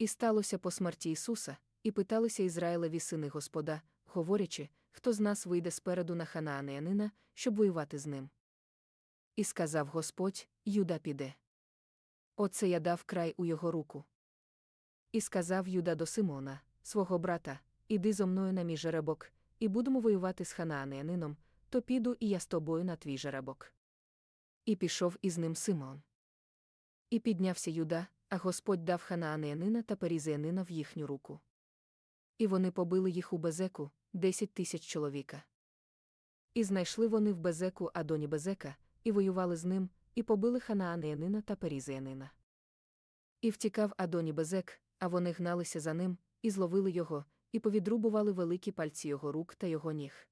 І сталося по смерті Ісуса, і питалися Ізраїлеві сини Господа, говорячи, хто з нас вийде спереду на ханаанеянина, щоб воювати з ним. І сказав Господь, Юда піде. Оце я дав край у його руку. І сказав Юда до Симона, свого брата, іди зо мною на мій жеребок, і будемо воювати з ханаанеянином, то піду і я з тобою на твій жеребок. І пішов із ним Симон. І піднявся Юда, а Господь дав ханаанеянина та перізеянина в їхню руку. І вони побили їх у безеку, десять тисяч чоловіка. І знайшли вони в безеку Адоні Безека, і воювали з ним, і побили ханаанеянина та перізеянина. І втікав Адоні Безек, а вони гналися за ним, і зловили його, і повідрубували великі пальці його рук та його ніг.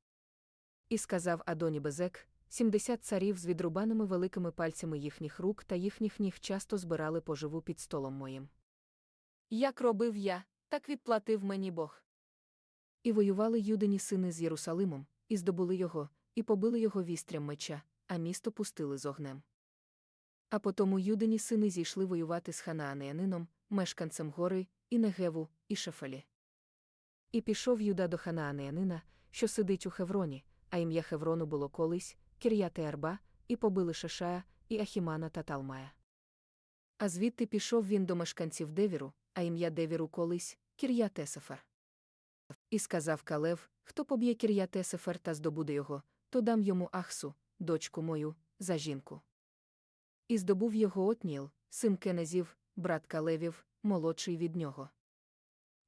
І сказав Адоні Безек, сімдесят царів з відрубаними великими пальцями їхніх рук та їхніх ніг часто збирали поживу під столом моїм. Як робив я, так відплатив мені Бог. І воювали юдині сини з Єрусалимом, і здобули його, і побили його вістрям меча, а місто пустили з огнем. А потому юдині сини зійшли воювати з ханаанеянином, мешканцем гори, і Негеву, і Шефелі. І пішов Юда до ханаанеянина, що сидить у Хевроні, а ім'я Хеврону було колись, Кір'яте Арба, і побили Шешая, і Ахімана та Талмая. А звідти пішов він до мешканців Девіру, а ім'я Девіру колись, Кір'ятесефер. І сказав Калев, хто поб'є Кір'ятесефер та здобуде його, то дам йому Ахсу, дочку мою, за жінку. І здобув його Отніл, син Кенезів, брат Калевів, молодший від нього.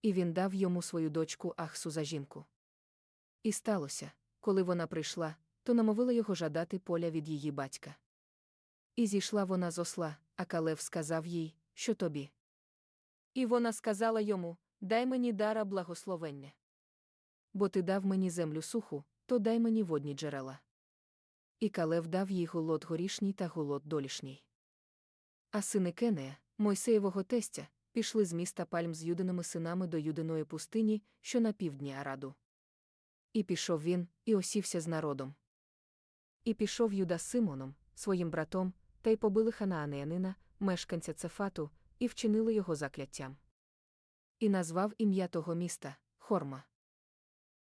І він дав йому свою дочку Ахсу за жінку. І сталося, коли вона прийшла, то намовила його жадати поля від її батька. І зійшла вона з осла, а Калев сказав їй, що тобі. І вона сказала йому Дай мені дара благословення. Бо ти дав мені землю суху, то дай мені водні джерела. І Калев дав їй голод горішній та голод долішній. А сини Кенея, Мойсеєвого тестя, пішли з міста пальм з юдиними синами до юдиної пустині, що на півдні Араду. І пішов він, і осівся з народом. І пішов Юда Симоном, своїм братом, та й побили ханаанеянина, мешканця Цефату, і вчинили його закляттям. І назвав ім'я того міста Хорма.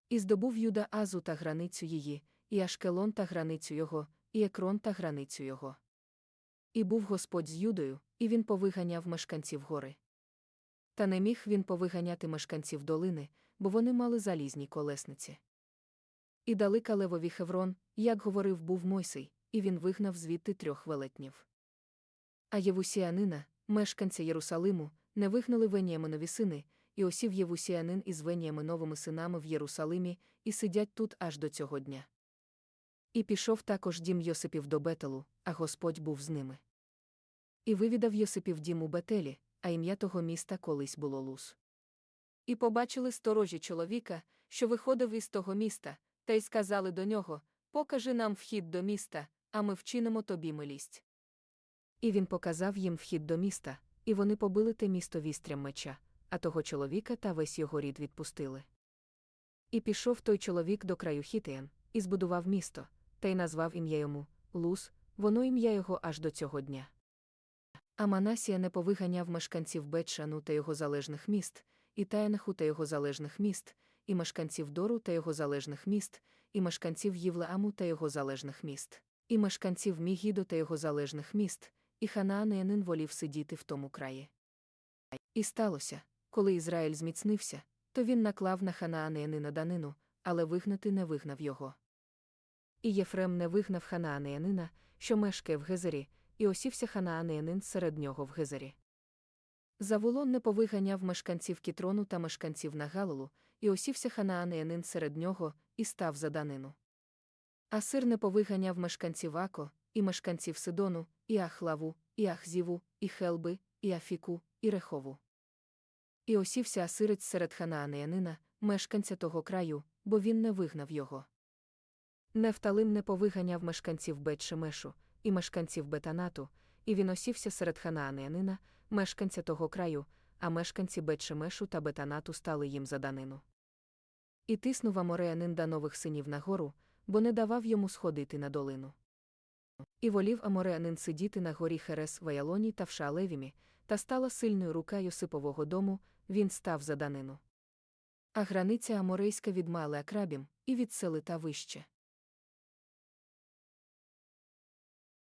І здобув Юда Азу та границю її, і Ашкелон та границю його, і Екрон та границю його. І був Господь з Юдою, і він повиганяв мешканців гори. Та не міг він повиганяти мешканців долини, бо вони мали залізні колесниці. І дали Калевові Хеврон, як говорив був Мойсей, і він вигнав звідти трьох велетнів. А Євусіанина, мешканця Єрусалиму, не вигнали Веніаминові сини, і осів Євусіанин із Веніаминовими синами в Єрусалимі, і сидять тут аж до цього дня. І пішов також дім Йосипів до Бетелу, а Господь був з ними. І вивідав Йосипів дім у Бетелі, а ім'я того міста колись було Лус. І побачили сторожі чоловіка, що виходив із того міста, та й сказали до нього Покажи нам вхід до міста, а ми вчинимо тобі милість. І він показав їм вхід до міста, і вони побили те місто вістрям меча, а того чоловіка та весь його рід відпустили. І пішов той чоловік до краю Хітеєн, і збудував місто, та й назвав ім'я йому Лус, воно ім'я його аж до цього дня. А Манасія не повиганяв мешканців Бетшану та його залежних міст, і Таянаху та його залежних міст, і мешканців Дору та його залежних міст, і мешканців Євлеаму та його залежних міст, і мешканців Мігідо та його залежних міст, і Ханаанеянин волів сидіти в тому краї. І сталося, коли Ізраїль зміцнився, то він наклав на Ханаанеянина данину, але вигнати не вигнав його. І Єфрем не вигнав Ханаанеянина, що мешкає в Гезері, і осівся Ханаанеянин серед нього в Гезері. Заволон не повиганяв мешканців Кітрону та мешканців Нагалолу, і осівся Ханаанеянин серед нього, і став за данину. Асир не повиганяв мешканців Ако, і мешканців Сидону, і Ахлаву, і Ахзіву, і Хелби, і Афіку, і Рехову. І осівся Асирець серед Ханаанеянина, мешканця того краю, бо він не вигнав його. Нефталим не повиганяв мешканців Бет-Шемешу, і мешканців Бетанату, і він осівся серед Ханаанеянина, мешканця того краю, а мешканці Бет-Шемешу та Бетанату стали їм за данину. І тиснув Амореянин да нових синів на гору, бо не давав йому сходити на долину. І волів Амореянин сидіти на горі Херес в Аялоні та в Шаалевімі, та стала сильною рука Йосипового дому, він став за данину. А границя Аморейська від Мале Акрабім, і від Селита вище.